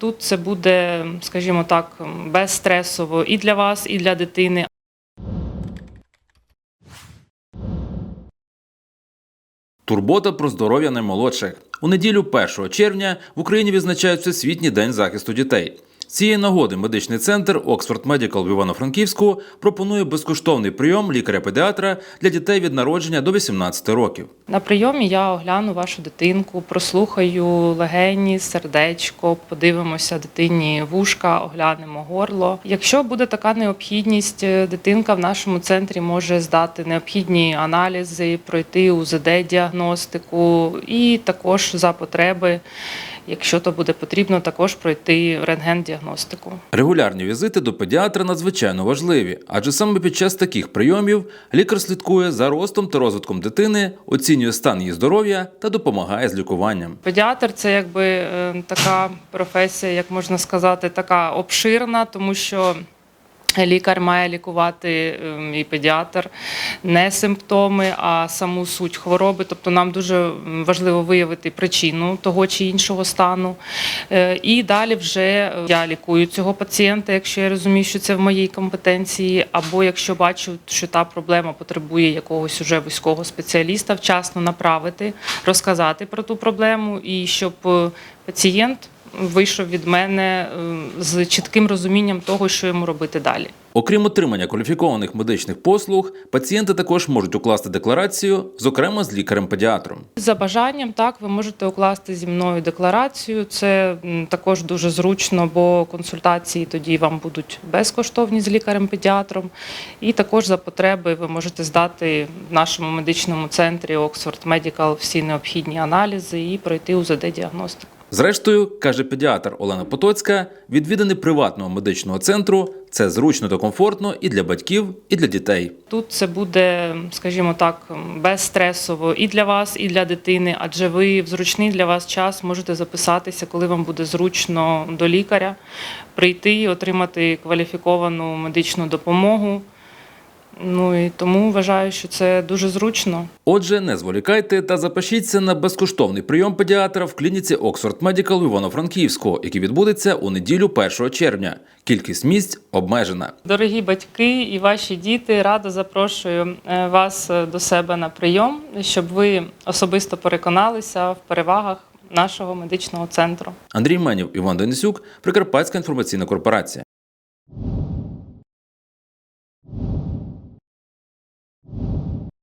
Тут це буде, скажімо так, безстресово і для вас, і для дитини. Турбота про здоров'я наймолодших. У неділю 1 червня в Україні відзначають Всесвітній день захисту дітей. Цієї нагоди медичний центр Oxford Medical в Івано-Франківську пропонує безкоштовний прийом лікаря-педіатра для дітей від народження до 18 років. На прийомі я огляну вашу дитинку, прослухаю легені, сердечко, подивимося дитині вушка, оглянемо горло. Якщо буде така необхідність, е, дитинка в нашому центрі може здати необхідні аналізи, пройти УЗД-діагностику і також за потреби, якщо то буде потрібно, також пройти рентген-діагностику. Регулярні візити до педіатра надзвичайно важливі, адже саме під час таких прийомів лікар слідкує за ростом та розвитком дитини, оцінює стан її здоров'я та допомагає з лікуванням. Педіатр це якби е, така професія, як можна сказати, така обширна, тому що. Лікар має лікувати ем, і педіатр не симптоми, а саму суть хвороби. Тобто нам дуже важливо виявити причину того чи іншого стану. Е, І далі вже е, я лікую цього пацієнта, якщо я розумію, що це в моїй компетенції, або якщо бачу, що та проблема потребує якогось уже вузького спеціаліста, вчасно направити, розказати про ту проблему, і щоб е, пацієнт вийшов від мене е, з чітким розумінням того, що йому робити далі. Окрім отримання кваліфікованих медичних послуг, пацієнти також можуть укласти декларацію, зокрема з лікарем-педіатром. За бажанням, так, ви можете укласти зі мною декларацію. Це також дуже зручно, бо консультації тоді вам будуть безкоштовні з лікарем-педіатром. І також за потреби ви можете здати в нашому медичному центрі Oxford Medical всі необхідні аналізи і пройти УЗД-діагностику. Зрештою, каже педіатр Олена Потоцька, відвідини приватного медичного центру це зручно та комфортно і для батьків, і для дітей. Тут це буде, скажімо так, безстресово і для вас, і для дитини, адже ви в зручний для вас час можете записатися, коли вам буде зручно до лікаря, прийти і отримати кваліфіковану медичну допомогу. Ну і тому вважаю, що це дуже зручно. Отже, не зволікайте та запишіться на безкоштовний прийом педіатра в клініці Oxford Medical в Івано-Франківську, який відбудеться у неділю 1 червня. Кількість місць обмежена. Дорогі батьки і ваші діти, радо запрошую е, вас е, до себе на прийом, щоб ви особисто переконалися в перевагах нашого медичного центру. Андрій Менів, Іван Денисюк, Прикарпатська інформаційна корпорація.